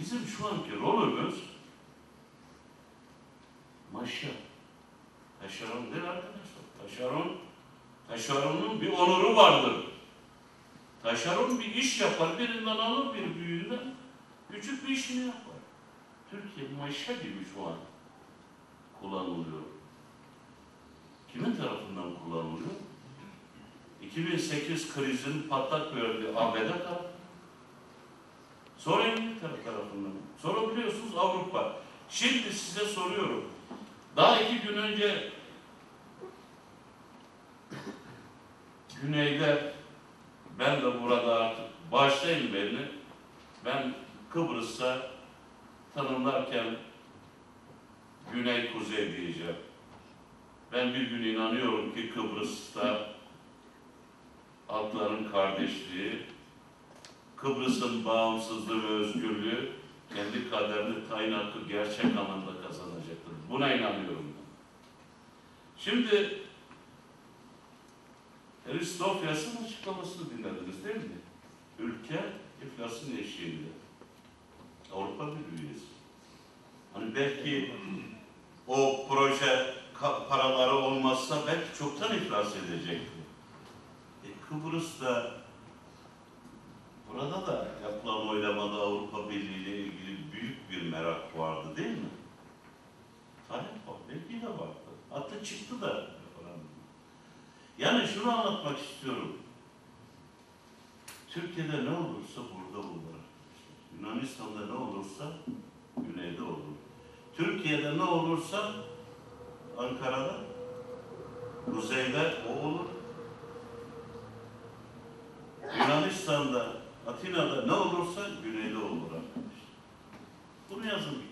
Bizim şu anki rolümüz maşa. Taşeron değil arkadaşlar. Taşeron, taşeronun bir onuru vardır. Taşeron bir iş yapar, birinden alır bir büyüğünden, küçük bir işini yapar. Türkiye maşa gibi şu an kullanılıyor. Kimin tarafından kullanılıyor? 2008 krizinin patlak verdiği ABD tarafından. Sonra İngiltere tarafından. Sonra biliyorsunuz Avrupa. Şimdi size soruyorum. Daha iki gün önce Güney'de ben de burada artık başlayın beni. Ben Kıbrıs'ta tanımlarken Güney Kuzey diyeceğim. Ben bir gün inanıyorum ki Kıbrıs'ta halkların kardeşliği, Kıbrıs'ın bağımsızlığı ve özgürlüğü kendi kaderini tayin hakkı gerçek anlamda kazanacaktır. Buna inanıyorum ben. Şimdi Aristofyas'ın açıklamasını dinlediniz değil mi? Ülke iflasın eşiğinde. Avrupa Birliği üyesi. Hani belki o proje paraları olmazsa belki çoktan iflas edecekti. E Kıbrıs'ta burada da yapılan oylamada Avrupa Birliği ile ilgili büyük bir merak vardı değil mi? Talep var, belki de vardı. Hatta çıktı da. Yani şunu anlatmak istiyorum. Türkiye'de ne olursa burada olur. Yunanistan'da ne olursa güneyde olur. Türkiye'de ne olursa Ankara'da, kuzeyde o olur. Yunanistan'da, Atina'da ne olursa güneyde olur arkadaşlar. Bunu yazın